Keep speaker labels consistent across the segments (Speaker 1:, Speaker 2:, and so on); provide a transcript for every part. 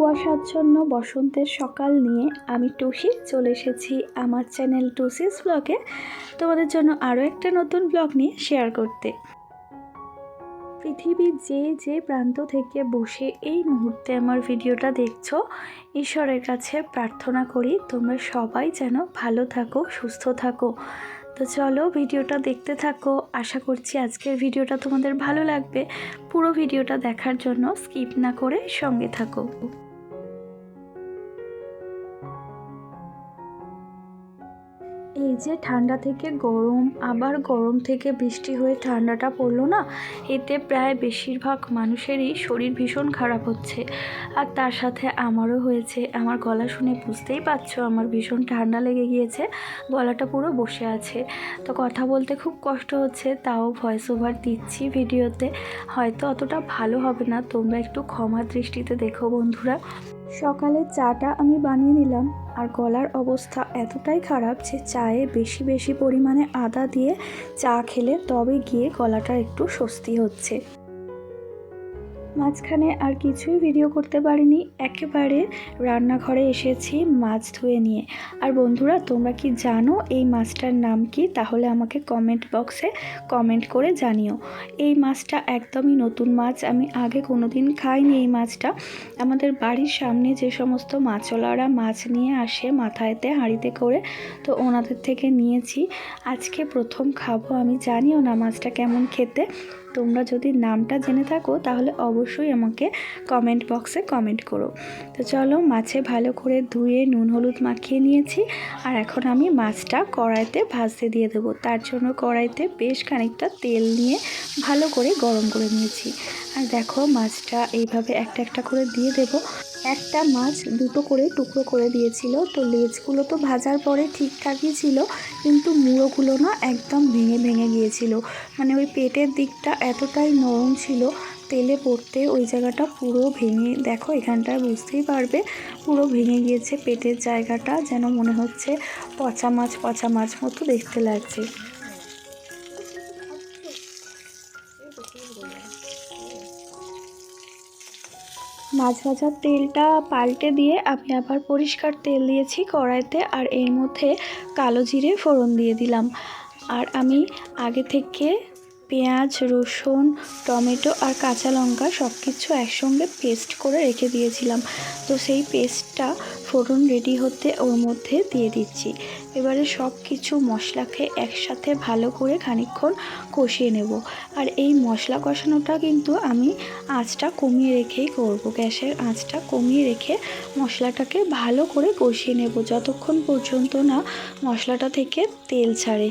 Speaker 1: কুয়াশাচ্ছন্ন বসন্তের সকাল নিয়ে আমি টুসি চলে এসেছি আমার চ্যানেল টুসিস ব্লগে। তোমাদের জন্য আরও একটা নতুন ব্লগ নিয়ে শেয়ার করতে। পৃথিবীর যে যে প্রান্ত থেকে বসে এই মুহূর্তে আমার ভিডিওটা দেখছ, ঈশ্বরের কাছে প্রার্থনা করি তোমরা সবাই যেন ভালো থাকো, সুস্থ থাকো। তো চলো ভিডিওটা দেখতে থাকো। আশা করছি আজকের ভিডিওটা তোমাদের ভালো লাগবে। পুরো ভিডিওটা দেখার জন্য স্কিপ না করে সঙ্গে থাকো। এই যে ঠান্ডা থেকে গরম, আবার গরম থেকে বৃষ্টি হয়ে ঠান্ডাটা পড়ল না? এতে প্রায় বেশিরভাগ মানুষেরই শরীর ভীষণ খারাপ হচ্ছে। আর তার সাথে আমারও হয়েছে। আমার গলা শুনে বুঝতেই পারছ আমার ভীষণ ঠান্ডা লেগে গিয়েছে। গলাটা পুরো বসে আছে। তো কথা বলতে খুব কষ্ট হচ্ছে, তাও ভয়েস ওভার দিচ্ছি ভিডিওতে হয়তো অতটা ভালো হবে না, তোমরা একটু ক্ষমা দৃষ্টিতে দেখো বন্ধুরা। সকালে চাটা আমি বানিয়ে নিলাম, আর গলার অবস্থা এতটাই খারাপ যে চায়ে বেশি বেশি পরিমাণে আদা দিয়ে চা খেলে তবে গিয়ে গলাটা একটু স্বস্তি হচ্ছে। মাঝখানে আর কিছুই ভিডিও করতে পারিনি। একেবারে রান্নাঘরে এসেছি মাছ ধুয়ে নিয়ে। আর বন্ধুরা, তোমরা কি জানো এই মাছটার নাম কি? তাহলে আমাকে কমেন্ট বক্সে কমেন্ট করে জানিও। এই মাছটা একদমই নতুন মাছ। আমি আগে কোনো দিন খাইনি এই মাছটা। আমাদের বাড়ির সামনে যে সমস্ত মাছওয়ালারা মাছ নিয়ে আসে মাথায়তে, হাঁড়িতে করে, তো ওনাদের থেকে নিয়েছি। আজকে প্রথম খাব আমি। জানিও না মাছটা কেমন খেতে। তোমরা যদি নামটা জেনে থাকো, তাহলে অবশ্যই আমাকে কমেন্ট বক্সে কমেন্ট করো। তো চলো, মাছে ভালো করে ধুয়ে নুন হলুদ মাখিয়ে নিয়েছি, আর এখন আমি মাছটা কড়াইতে ভাজতে দিয়ে দেবো। তার জন্য কড়াইতে বেশ খানিকটা তেল নিয়ে ভালো করে গরম করে নিয়েছি। আর দেখো মাছটা এইভাবে একটা একটা করে দিয়ে দেবো। একটা মাছ দুটো করে টুকরো করে দিয়েছিল, তো লেজগুলো তো ভাজার পরে ঠিকঠাকই ছিল, কিন্তু মুড়োগুলো না একদম ভেঙে ভেঙে গিয়েছিল। মানে ওই পেটের দিকটা এতটাই নরম ছিল, তেলে পড়তে ওই জায়গাটা পুরো ভেঙে, দেখো এখানটায় বুঝতেই পারবে, পুরো ভেঙে গিয়েছে পেটের জায়গাটা, যেন মনে হচ্ছে পচা মাছ পচা মাছ মতো দেখতে লাগছে। মাছ ভাজার তেলটা পাল্টে দিয়ে আমি আবার পরিষ্কার তেল দিয়েছি কড়াইতে আর এর মধ্যে কালো জিরে ফোড়ন দিয়ে দিলাম। আর আমি আগে থেকে পেঁয়াজ, রসুন, টমেটো আর কাঁচা লঙ্কা সব কিছু একসঙ্গে পেস্ট করে রেখে দিয়েছিলাম। তো সেই পেস্টটা ফোড়ন রেডি হতে ওর মধ্যে দিয়ে দিচ্ছি। এবারে সব কিছু মশলাকে একসাথে ভালো করে খানিকক্ষণ কষিয়ে নেব। আর এই মশলা কষানোটা কিন্তু আমি আঁচটা কমিয়ে রেখেই করব। গ্যাসের আঁচটা কমিয়ে রেখে মশলাটাকে ভালো করে কষিয়ে নেব। যতক্ষণ পর্যন্ত না মশলাটা থেকে তেল ছাড়ে।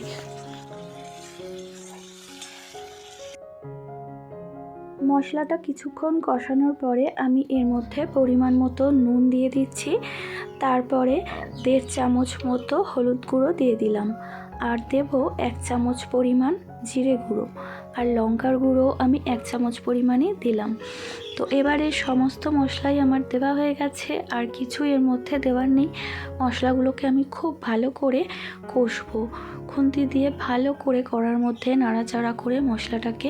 Speaker 1: মশলাটা কিছুক্ষণ কষানোর পরে আমি এর মধ্যে পরিমাণ মতো নুন দিয়ে দিচ্ছি। তারপরে দেড় চামচ মতো হলুদ গুঁড়ো দিয়ে দিলাম। আর দেব এক চামচ পরিমাণ জিরে গুঁড়ো। আর লঙ্কার গুঁড়ো আমি এক চামচ পরিমাণে দিলাম। তো এবারে সমস্ত মশলাই আমার দেওয়া হয়ে গেছে, আর কিছু এর মধ্যে দেওয়ার নেই। মশলাগুলোকে আমি খুব ভালো করে কষবো। খুন্তি দিয়ে ভালো করে করার মধ্যে নাড়াচাড়া করে মশলাটাকে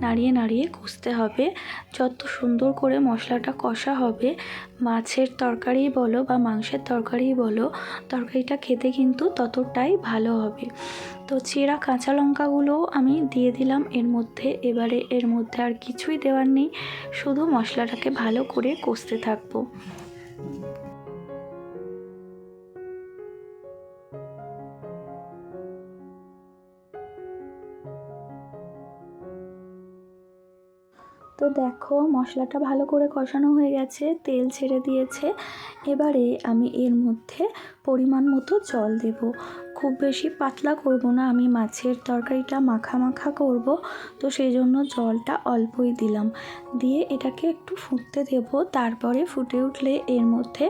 Speaker 1: নাড়িয়ে নাড়িয়ে কষতে হবে। যত সুন্দর করে মশলাটা কষা হবে, মাছের তরকারি বলো বা মাংসের তরকারি বলো, তরকারিটা খেতে কিন্তু ততটাই ভালো হবে। তো চেরা কাঁচা লঙ্কাগুলোও আমি দিয়ে দিলাম। এর মধ্যে এবারে এর মধ্যে আর কিছুই দেওয়ার নেই। শুধু মশলাটাকে ভালো করে কষতে থাকব। তো দেখো, মশলাটা ভালো করে কষানো হয়ে গেছে, তেল ছেড়ে দিয়েছে। এবারে আমি এর মধ্যে পরিমাণ মতো জল দেব। খুব বেশি পাতলা করব না, আমি মাছের তরকারিটা মাখা মাখা করব। তো সেই জন্য জলটা অল্পই দিলাম। দিয়ে এটাকে একটু ফুটতে দেব, তারপরে ফুটে উঠলে এর মধ্যে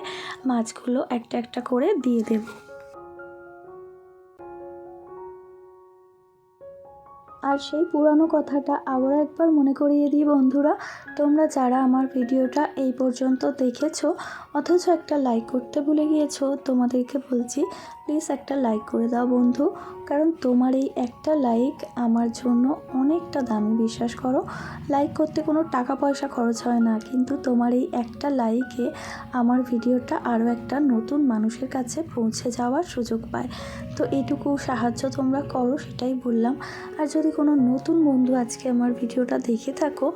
Speaker 1: মাছগুলো একটা একটা করে দিয়ে দেবো। আর সেই পুরানো কথাটা আবার একবার মনে করিয়ে দিই বন্ধুরা, তোমরা যারা আমার ভিডিওটা এই পর্যন্ত দেখেছ, অথচ একটা লাইক করতে ভুলে গিয়েছো, তোমাদেরকে বলছি প্লিজ একটা লাইক করে দাও বন্ধু, কারণ তোমার এই একটা লাইক আমার জন্য অনেকটা দামি, বিশ্বাস করো। লাইক করতে কোনো টাকা পয়সা খরচ হয় না, কিন্তু তোমার এই একটা লাইকে আমার ভিডিওটা আরও একটা নতুন মানুষের কাছে পৌঁছে যাওয়ার সুযোগ পায়। তো এটুকু সাহায্য তোমরা করো, সেটাই বললাম। আর যদি কোনো নতুন বন্ধু আজকে আমার ভিডিওটা দেখে থাকো।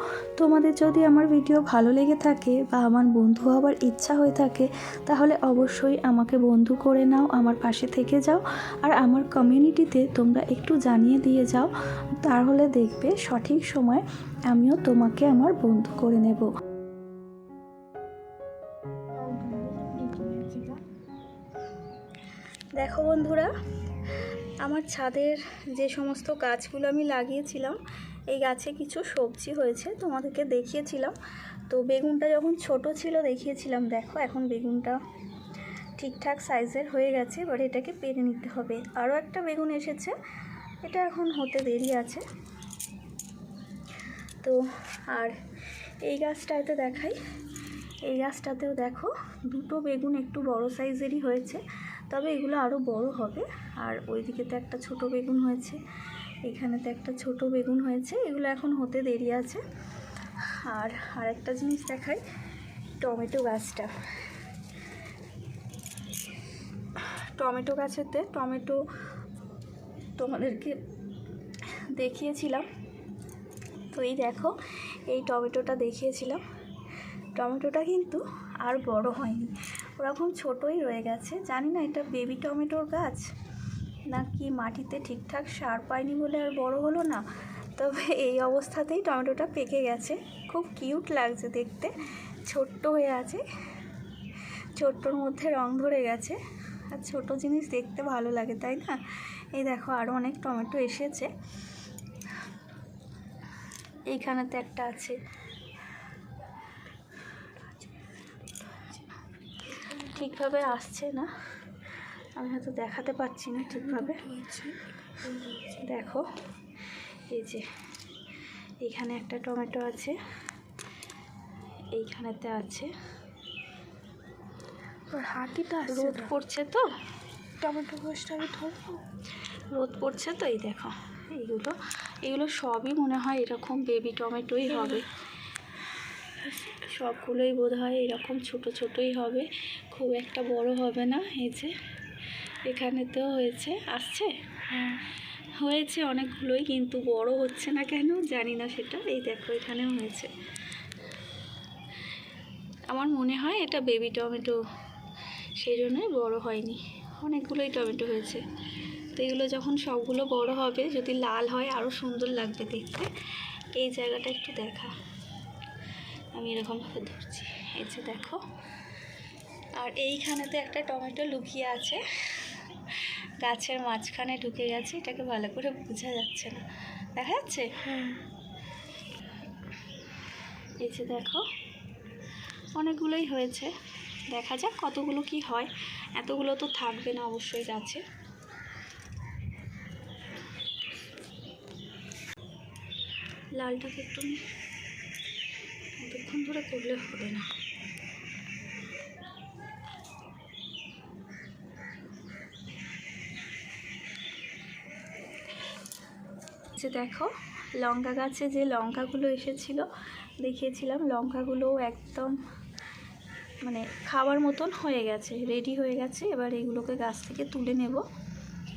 Speaker 1: তোমাদের যদি আমার ভিডিও ভালো লেগে থাকে বা আমার বন্ধু হবার ইচ্ছা হয়ে থাকে, তাহলে অবশ্যই আমাকে বন্ধু করে নাও, আমার পাশে থেকে যাও। আর আমার কমিউনিটিতে তোমরা একটু জানিয়ে দিয়ে যাও, তাহলে দেখবে সঠিক সময় আমিও তোমাকে আমার বন্ধু করে নেব। দেখো বন্ধুরা আমার ছাদের যে সমস্ত গাছগুলো আমি লাগিয়েছিলাম, এই গাছে কিছু সবজি হয়েছে, তোমাদেরকে দেখিয়েছিলাম। তো বেগুনটা যখন ছোট ছিল, দেখিয়েছিলাম, দেখো এখন বেগুনটা ঠিকঠাক সাইজের হয়ে গেছে, এবার এটাকে পেরে নিতে হবে। আরও একটা বেগুন এসেছে, এটা এখন হতে দেরি আছে। তো আর এই গাছটাতে দেখাই, এই গাছটাতেও দেখো, দুটো বেগুন একটু বড় সাইজেরই হয়েছে। তবে এগুলো আরও বড় হবে। আর ওইদিকে তো একটা ছোট বেগুন হয়েছে, এখানে তো একটা ছোট বেগুন হয়েছে, এগুলো এখন হতে দেরি আছে। আর আরেকটা জিনিস দেখাই, টমেটো গাছটা। টমেটো গাছেতে টমেটো তোমাদেরকে দেখিয়েছিলাম। তো এই দেখো, এই টমেটোটা দেখিয়েছিলাম। টমেটোটা কিন্তু আর বড় হয়নি। ওরকম ছোটোই রয়ে গেছে। জানি না এটা বেবি টমেটোর গাছ নাকি মাটিতে ঠিকঠাক সার পায়নি বলে আর বড় হলো না। তবে এই অবস্থাতেই টমেটোটা পেকে গেছে। খুব কিউট লাগছে দেখতে। ছোট্ট হয়ে আছে। ছোট্টর মধ্যে রং ধরে গেছে। আর ছোটো জিনিস দেখতে ভালো লাগে, তাই না? এই দেখো আরও অনেক টমেটো এসেছে। এইখানেতে একটা আছে। ঠিকভাবে আসছে না। আমি হয়তো দেখাতে পারছি না ঠিকভাবে। দেখো এই যে এইখানে একটা টমেটো আছে এইখানেতে আছে।
Speaker 2: হাতিটা
Speaker 1: রোদ পড়ছে তো।
Speaker 2: টমেটো গাছটা আমি ধরবো।
Speaker 1: রোদ পড়ছে তো এই দেখো এইগুলো এগুলো সবই মনে হয় এরকম বেবি টমেটোই হবে। সবগুলোই বোধ হয় এরকম ছোট ছোটই হবে। খুব একটা বড় হবে না। এই যে এখানেতেও হয়েছে। আসছে?
Speaker 2: হ্যাঁ।
Speaker 1: হয়েছে অনেকগুলোই কিন্তু বড় হচ্ছে না কেন জানি না সেটা। এই দেখো এখানেও হয়েছে। আমার মনে হয় এটা বেবি টমেটো সেই জন্যই বড় হয়নি। অনেকগুলোই টমেটো হয়েছে। তো এগুলো যখন সবগুলো বড় হবে যদি লাল হয় আরও সুন্দর লাগবে দেখতে। এই জায়গাটা একটু দেখা। আমি এরকমভাবে ধরছি। এই যে দেখো। আর এইখানেতে একটা টমেটো লুকিয়ে আছে। গাছের মাঝখানে ঢুকে গেছে। এটাকে ভালো করে বোঝা যাচ্ছে না। দেখা যাচ্ছে? এই যে দেখো। অনেকগুলোই হয়েছে। দেখা যাক কতগুলো কি হয়। এতগুলো তো থাকবে না অবশ্যই গাছে। লালটাকে একটু নি। অতক্ষণ ধরে করলে হবে না। যে দেখো, লঙ্কা গাছে যে লঙ্কাগুলো এসেছিল, দেখিয়েছিলাম, লঙ্কাগুলো একদম মানে খাওয়ার মতন হয়ে গেছে রেডি হয়ে গেছে। এবার এগুলোকে গাছ থেকে তুলে নেব।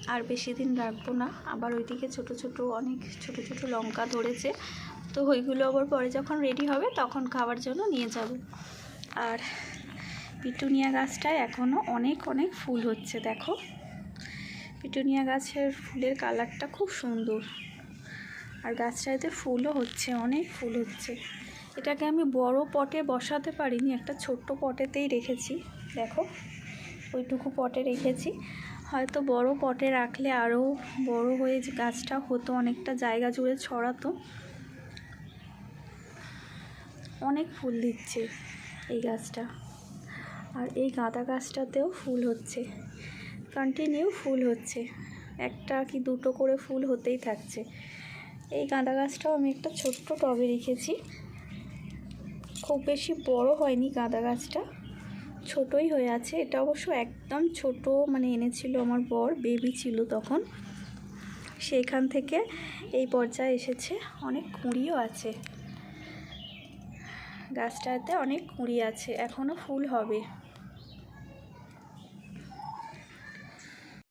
Speaker 1: আর বেশি দিন রাখব না। আবার ওইদিকে ছোট ছোট অনেক ছোট ছোট লঙ্কা ধরেছে। তো ওইগুলো আবার পরে যখন রেডি হবে তখন খাওয়ার জন্য নিয়ে যাব। আর পিটুনিয়া গাছটায় এখনও অনেক অনেক ফুল হচ্ছে, দেখো। পিটুনিয়া গাছের ফুলের কালারটা খুব সুন্দর। আর গাছটাতে ফুলও হচ্ছে, অনেক ফুল হচ্ছে। এটাকে আমি বড় পটে বসাতে পারিনি, একটা ছোট্ট পটেতেই রেখেছি, দেখো। ওইটুকু পটে রেখেছি। হয়তো বড় পটে রাখলে আরও বড় হয়ে গাছটা হতো, অনেকটা জায়গা জুড়ে ছড়াতো। অনেক ফুল দিচ্ছে এই গাছটা। আর এই গাঁদা গাছটাতেও ফুল হচ্ছে। কন্টিনিউ ফুল হচ্ছে। একটা কি দুটো করে ফুল হতেই থাকছে। এই গাঁদা গাছটাও আমি একটা ছোট্ট টবে রেখেছি। খুব বেশি বড় হয়নি গাঁদা গাছটা। ছোটই হয়ে আছে। এটা অবশ্য একদম ছোট মানে এনেছিল আমার বর বেবি ছিল তখন। সেইখান থেকে এই পর্যায়ে এসেছে। অনেক কুঁড়িও আছে। গাছটাতে অনেক কুঁড়ি আছে এখনও ফুল হবে।